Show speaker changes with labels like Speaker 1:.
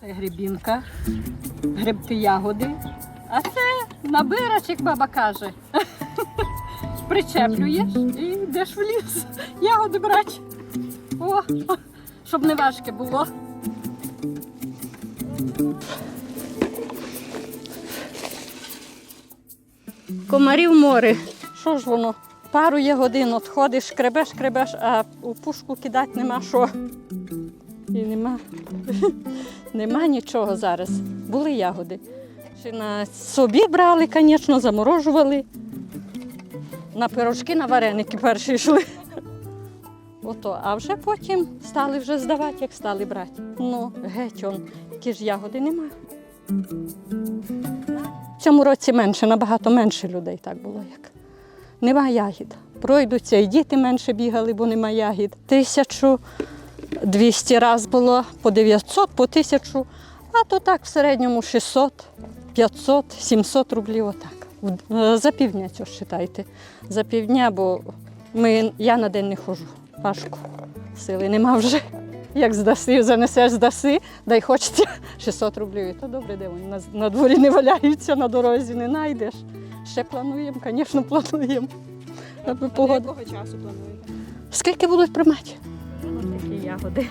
Speaker 1: Це грибінка, грибки ягоди. А це набирач, як баба каже. Причеплюєш і йдеш в ліс. Ягоди брати. О, щоб не важке було. Комарів море. Що ж воно? Пару є годин, от ходиш, шкребеш, шкребеш, а у пушку кидати нема що. І нема, нема нічого зараз. Були ягоди. Чи на собі брали, звісно, заморожували. На пирожки, на вареники перші йшли. Ото, а вже потім стали вже здавати, як стали брати. Ну, геть он, які ж ягоди нема. В цьому році менше, набагато менше людей так було як. Нема ягід. Пройдуться, і діти менше бігали, бо нема ягід. Тисячу 200 раз було по 900, по тисячу, а то так в середньому 600, 500, 700 рублів отак. Е, За півдня цього вважайте. За півдня, бо ми, я на день не ходжу. Важко. Сили нема вже. Як здаси, занесеш здаси, дай хочеться 600 рублів. І то добре, де вони на, на дворі не валяються, на дорозі не знайдеш. Ще плануємо, звісно, плануємо. Аби
Speaker 2: До
Speaker 1: погода.
Speaker 2: якого часу плануєте?
Speaker 1: Скільки будуть приймати? Такі ягоди.